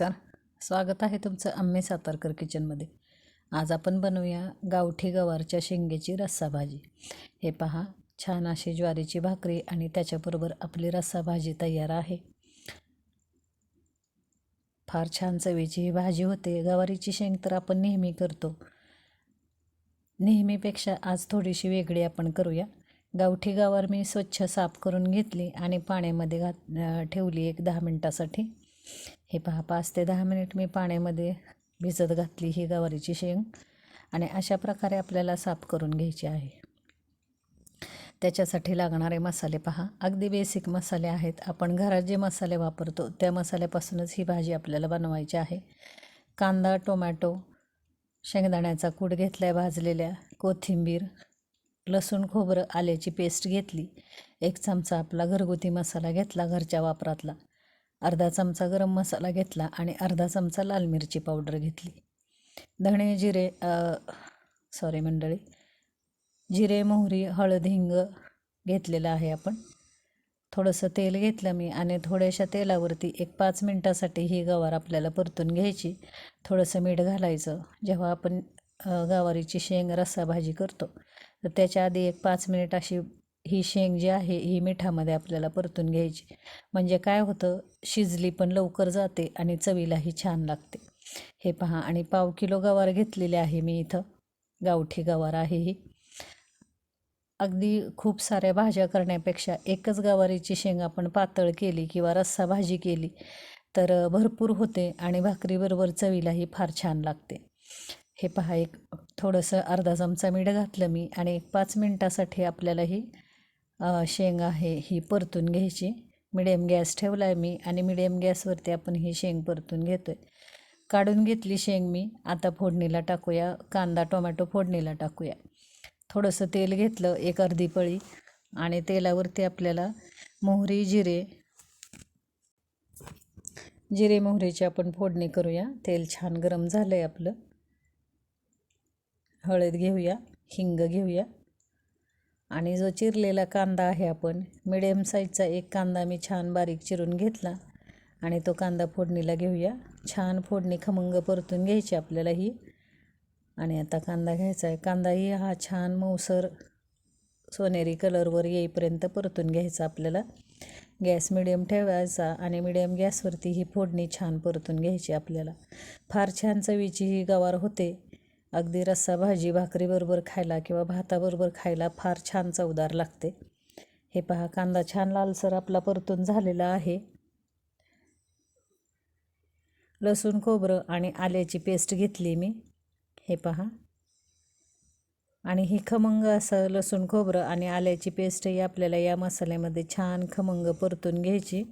नमस्कार. स्वागत आहे तुमचं आम्ही सातारकर किचनमध्ये. आज आपण बनवूया गावठी गवारच्या शेंगेची रस्सा भाजी हे पहा छान अशी ज्वारीची भाकरी आणि त्याच्याबरोबर आपली रस्सा भाजी तयार आहे. फार छान चवीची ही भाजी होते. गवारीची शेंग तर आपण नेहमी करतो. नेहमीपेक्षा आज थोडीशी वेगळी आपण करूया. गावठी गवार मी स्वच्छ साफ करून घेतली आणि पाण्यामध्ये घात ठेवली एक दहा मिनटासाठी. हे पहा पाच ते दहा मिनिट मी पाण्यामध्ये भिजत घातली ही गवारीची शेंग आणि अशा प्रकारे आपल्याला साफ करून घ्यायची आहे. त्याच्यासाठी लागणारे मसाले पहा. अगदी बेसिक मसाले आहेत. आपण घरात जे मसाले वापरतो त्या मसाल्यापासूनच ही भाजी आपल्याला बनवायची आहे. कांदा टोमॅटो शेंगदाण्याचा कूट घेतला आहे भाजलेल्या कोथिंबीर लसूण खोबरं आल्याची पेस्ट घेतली. एक चमचा आपला घरगुती मसाला घेतला घरच्या वापरातला. अर्धा चमचा गरम मसाला घेतला आणि अर्धा चमचा लाल मिरची पावडर घेतली. धणे जिरे सॉरी मंडळी. जिरे मोहरी हळद हिंग घेतलेलं आहे आपण. थोडंसं तेल घेतलं मी आणि थोड्याशा तेलावरती एक पाच मिनटासाठी ही गवार आपल्याला परतून घ्यायची. थोडंसं मीठ घालायचं. जेव्हा आपण गवारीची शेंग रस्सा भाजी करतो तर त्याच्या आधी एक पाच मिनिट अशी ही शेंग जी आहे ही मिठामध्ये आपल्याला परतून घ्यायची. म्हणजे काय होतं शिजली पण लवकर जाते आणि चवीलाही छान लागते. हे पहा आणि पाव किलो गवार घेतलेले आहे मी इथं. गावठी गवार आहे ही. अगदी खूप साऱ्या भाज्या करण्यापेक्षा एकच गवारीची शेंग आपण पातळ केली किंवा रस्सा भाजी केली तर भरपूर होते आणि भाकरीबरोबर चवीलाही फार छान लागते. हे पहा एक थोडंसं अर्धा चमचा मीठ घातलं मी आणि एक पाच मिनटासाठी आपल्याला ही शेंग आहे ही परतून घ्यायची. मिडियम गॅस ठेवला आहे मी आणि मिडियम गॅसवरती आपण ही शेंग परतून घेतो आहे काढून घेतली शेंग मी. आता फोडणीला टाकूया. कांदा टोमॅटो फोडणीला टाकूया. थोडंसं तेल घेतलं एक अर्धी पळी. आणि तेलावरती आपल्याला मोहरी जिरे जिरे मोहरीची आपण फोडणी करूया. तेल छान गरम झालं आहे आपलं. हळद घेऊया हिंग घेऊया. आणि जो चिरलेला कांदा आहे आपण मिडियम साईजचा एक कांदा मी छान बारीक चिरून घेतला आणि तो कांदा फोडणीला घेऊया. छान फोडणी खमंग परतून घ्यायची आपल्याला ही. आणि आता कांदा घ्यायचा आहे. कांदाही हा छान मऊसर सोनेरी कलरवर येईपर्यंत परतून घ्यायचा आपल्याला. गॅस मिडियम ठेवायचा आणि मिडियम गॅसवरती ही फोडणी छान परतून घ्यायची आपल्याला. फार छान चवीची ही गवार होते. अगदी रस्सा भाजी भाकरीबरोबर खायला किंवा भाताबरोबर खायला फार छान चवदार लागते. हे पहा कांदा छान लालसर आपला परतून झालेला आहे. लसूण खोबरं आणि आल्याची पेस्ट घेतली मी. हे पहा. आणि ही खमंग असं लसूण खोबरं आणि आल्याची पेस्टही आपल्याला या मसाल्यामध्ये छान खमंग परतून घ्यायची.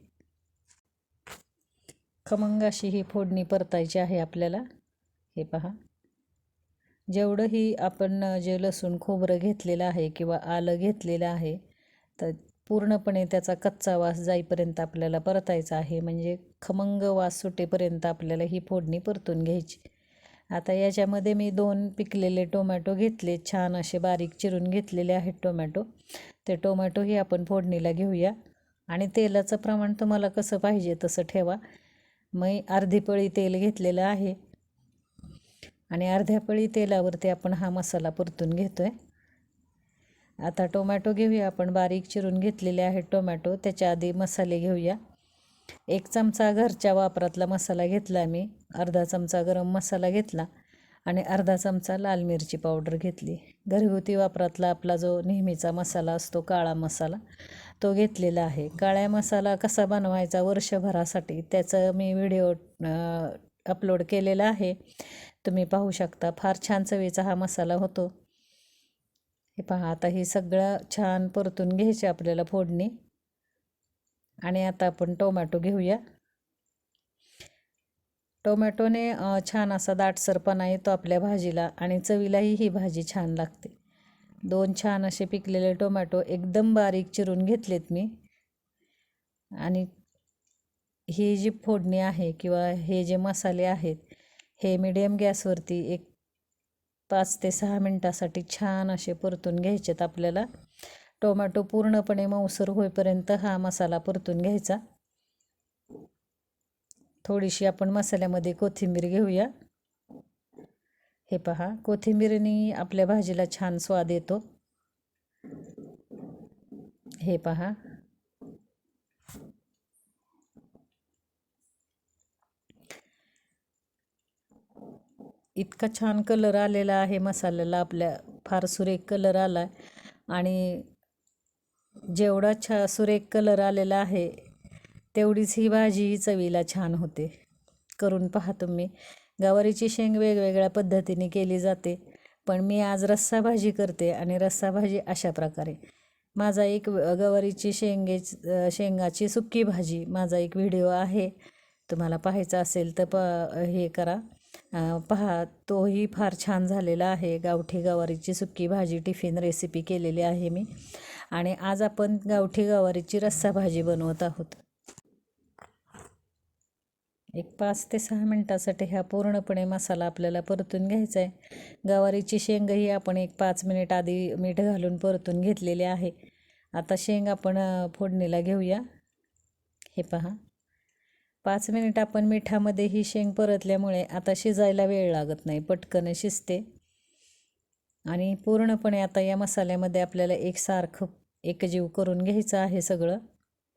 खमंग अशी ही फोडणी परतायची आहे आपल्याला. हे पहा. जेवढंही आपण जे लसूण खोबरं घेतलेलं आहे किंवा आलं घेतलेलं आहे तर पूर्णपणे त्याचा कच्चा वास जाईपर्यंत आपल्याला परतायचा आहे. म्हणजे खमंग वास सुटेपर्यंत आपल्याला ही फोडणी परतून घ्यायची. आता याच्यामध्ये मी दोन पिकलेले टोमॅटो घेतले. छान असे बारीक चिरून घेतलेले आहेत टोमॅटो. ते टोमॅटोही आपण फोडणीला घेऊया. आणि तेलाचं प्रमाण तुम्हाला कसं पाहिजे तसं ठेवा. मी अर्धी पळी तेल घेतलेलं आहे. आणि अर्ध्या पळी तेलावरती आपण हा मसाला परतून घेतो आहे आता टोमॅटो घेऊया. आपण बारीक चिरून घेतलेले आहेत टोमॅटो. त्याच्या आधी मसाले घेऊया. एक चमचा घरच्या वापरातला मसाला घेतला मी. अर्धा चमचा गरम मसाला घेतला आणि अर्धा चमचा लाल मिरची पावडर घेतली. घरगुती वापरातला आपला जो नेहमीचा मसाला असतो काळा मसाला तो घेतलेला आहे. काळ्या मसाला कसा बनवायचा वर्षभरासाठी त्याचं मी व्हिडिओ अपलोड केलेला आहे. तुम्ही पाहू शकता फार छान चवीचा हा मसाला होतो. हे पहा आता ही सगळं छान परतून घ्यायची आपल्याला फोडणी. आणि आता आपण टोमॅटो घेऊया. टोमॅटोने छान असा दाटसरपणा येतो आपल्या भाजीला आणि चवीलाही ही भाजी छान लागते. दोन छान असे पिकलेले टोमॅटो एकदम बारीक चिरून घेतलेत मी. आणि ही जी फोडणी आहे किंवा हे जे मसाले आहेत हे मिडियम गॅसवरती एक पाच ते सहा मिनटासाठी छान असे परतून घ्यायचेत आपल्याला. टोमॅटो पूर्णपणे मऊसर होईपर्यंत हा मसाला परतून घ्यायचा. थोडीशी आपण मसाल्यामध्ये कोथिंबीर घेऊया. हे पहा कोथिंबीरनी आपल्या भाजीला छान स्वाद येतो. हे पहा इतका छान कलर आलेला आहे मसाल्याला आपल्या फार सुरेख कलर आला आहे आणि जेवढा छा सुरेख कलर आलेला आहे तेवढीच ही भाजी चवीला छान होते. करून पहा तुम्ही. गवारीची शेंग वेगवेगळ्या पद्धतीने केली जाते पण मी आज रस्सा भाजी करते आणि रस्सा भाजी अशा प्रकारे. माझा एक गवारीची शेंगे शेंगाची सुक्की भाजी माझा एक व्हिडिओ आहे. तुम्हाला पाहायचा असेल तर प हे करा. पहा तोही फार छान झालेला आहे. गावठी गवारीची सुक्की भाजी टिफिन रेसिपी केलेली आहे मी. आणि आज आपण गावठी गवारीची रस्सा भाजी बनवत आहोत. एक पाच ते सहा मिनटासाठी हा पूर्णपणे मसाला आपल्याला परतून घ्यायचा आहे गवारीची शेंगही आपण एक पाच मिनिट आधी मीठ घालून परतून घेतलेली आहे. आता शेंग आपण फोडणीला घेऊया. हे पहा. पाच मिनिट आपण मिठामध्ये ही शेंग परतल्यामुळे आता शिजायला वेळ लागत नाही. पटकन शिजते. आणि पूर्णपणे आता या मसाल्यामध्ये आपल्याला एकसारखं एकजीव करून घ्यायचं आहे सगळं.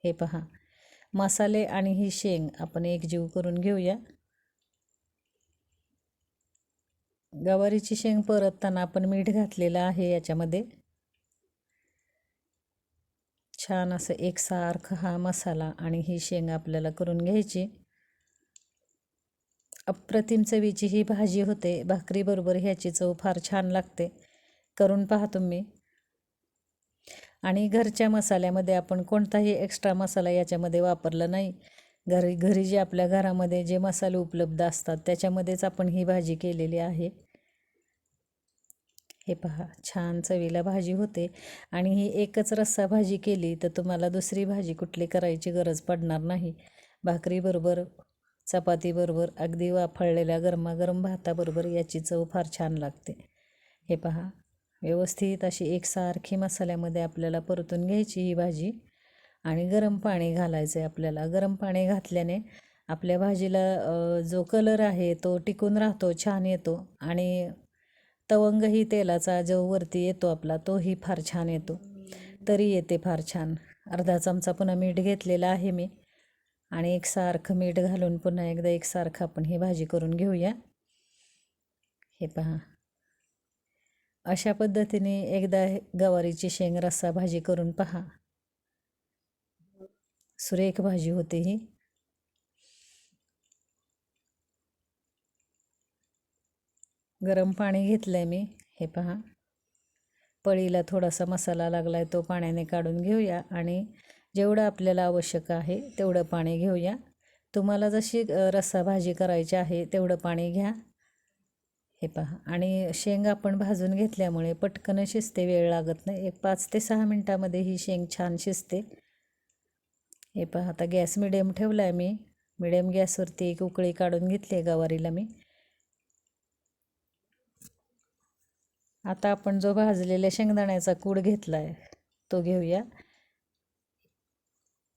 हे पहा. मसाले आणि ही शेंग आपण एकजीव करून घेऊया. गवारीची शेंग परतताना आपण मीठ घातलेलं आहे याच्यामध्ये. छान असं एकसारखं हा मसाला आणि ही शेंग आपल्याला करून घ्यायची. अप्रतिम चवीची ही भाजी होते. भाकरीबरोबर ह्याची चव फार छान लागते. करून पहा तुम्ही. आणि घरच्या मसाल्यामध्ये आपण कोणताही एक्स्ट्रा मसाला याच्यामध्ये वापरला नाही. घरी घरी जे आपल्या घरामध्ये जे मसाले उपलब्ध असतात त्याच्यामध्येच आपण ही भाजी केलेली आहे. हे पहा छान चवीला भाजी होते आणि ही एकच रस्सा भाजी केली तर तुम्हाला दुसरी भाजी कुठली करायची गरज पडणार नाही. भाकरीबरोबर चपातीबरोबर अगदी वाफळलेल्या गरमागरम भाताबरोबर याची चव फार छान लागते. हे पहा व्यवस्थित अशी एकसारखी मसाल्यामध्ये आपल्याला परतून घ्यायची ही भाजी आणि गरम पाणी घालायचं आहे आपल्याला. गरम पाणी घातल्याने आपल्या भाजीला जो कलर आहे तो टिकून राहतो छान येतो आणि तवंगही तेलाचा जो वरती येतो आपला तोही फार छान येतो. तरी येते फार छान. अर्धा चमचा पुन्हा मीठ घेतलेला आहे मी. आणि एकसारखं मीठ घालून पुन्हा एकदा एकसारखं आपण ही भाजी करून घेऊया. हे पहा. अशा पद्धतीने एकदा गवारीची शेंग रस्सा भाजी करून पहा. सुरेख भाजी होते ही. गरम पाणी घेतलं आहे मी. हे पहा. पळीला थोडासा मसाला लागला आहे तो पाण्याने काढून घेऊया आणि जेवढं आपल्याला आवश्यक आहे तेवढं पाणी घेऊया. तुम्हाला जशी रस्सा भाजी करायची आहे तेवढं पाणी घ्या. हे पहा. आणि शेंग आपण भाजून घेतल्यामुळे पटकन शिजते वेळ लागत नाही. एक पाच ते सहा मिनटामध्ये ही शेंग छान शिजते. हे पहा. आता गॅस मिडियम ठेवला आहे मी. मिडियम गॅसवरती एक उकळी काढून घेतली आहे गवारीला मी. आता आपण जो भाजलेल्या शेंगदाण्याचा कूड घेतला आहे तो घेऊया.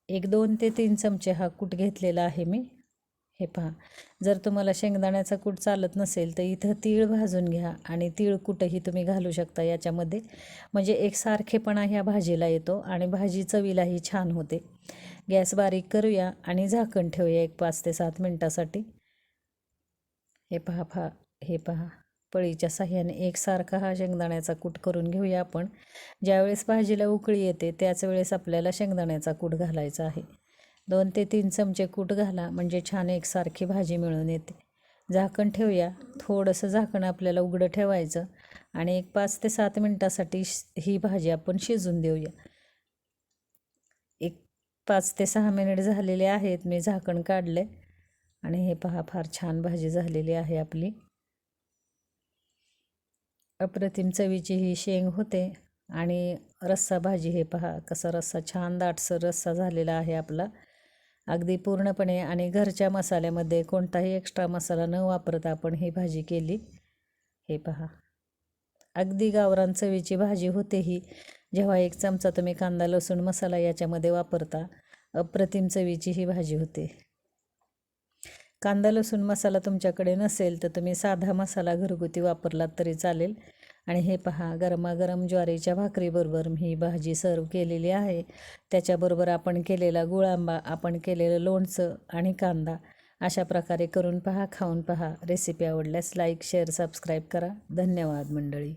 एक दोन ते तीन चमचे हा कूट घेतलेला आहे मी. हे पहा जर तुम्हाला शेंगदाण्याचा कूट चालत नसेल तर इथं तीळ भाजून घ्या आणि तीळ कुठंही तुम्ही घालू शकता याच्यामध्ये. म्हणजे एक सारखेपणा ह्या भाजीला येतो आणि भाजी चवीलाही छान होते. गॅस बारीक करूया आणि झाकण ठेवूया एक पाच ते सात मिनटासाठी. हे पहा पहा हे पहा. पळीच्या साह्याने एकसारखा हा शेंगदाण्याचा कूट करून घेऊया आपण. ज्यावेळेस भाजीला उकळी येते त्याच वेळेस आपल्याला शेंगदाण्याचा कूट घालायचा आहे. दोन ते तीन चमचे कूट घाला म्हणजे छान एकसारखी भाजी मिळून येते. झाकण ठेवूया. थोडंसं झाकण आपल्याला उघडं ठेवायचं आणि एक पाच ते सात मिनटासाठी ही भाजी आपण शिजून देऊया. एक पाच ते सहा मिनिट झालेले आहेत मी झाकण काढले आणि हे पहा फार छान भाजी झालेली आहे आपली. अप्रतिम चवीची ही शेंग होते. आणि रस्सा भाजी हे पहा कसा रस्सा छान दाटसर रस्सा झालेला आहे आपला. अगदी पूर्णपणे आणि घरच्या मसाल्यामध्ये कोणताही एक्स्ट्रा मसाला न वापरता आपण ही भाजी केली. हे पहा. अगदी गावरान चवीची भाजी होते ही. जेव्हा एक चमचा तुम्ही कांदा लसूण मसाला याच्यामध्ये वापरता अप्रतिम चवीची ही भाजी होते. कांदा लसूण मसाला तुमच्याकडे नसेल तर तुम्ही साधा मसाला घरगुती वापरलात तरी चालेल. आणि हे पहा गरमागरम ज्वारीच्या भाकरीबरोबर मी ही भाजी सर्व केलेली आहे. त्याच्याबरोबर आपण केलेला गुळांबा आपण केलेलं लोणचं आणि कांदा अशा प्रकारे करून पहा खाऊन पहा. रेसिपी आवडल्यास लाईक शेअर सबस्क्राईब करा. धन्यवाद मंडळी.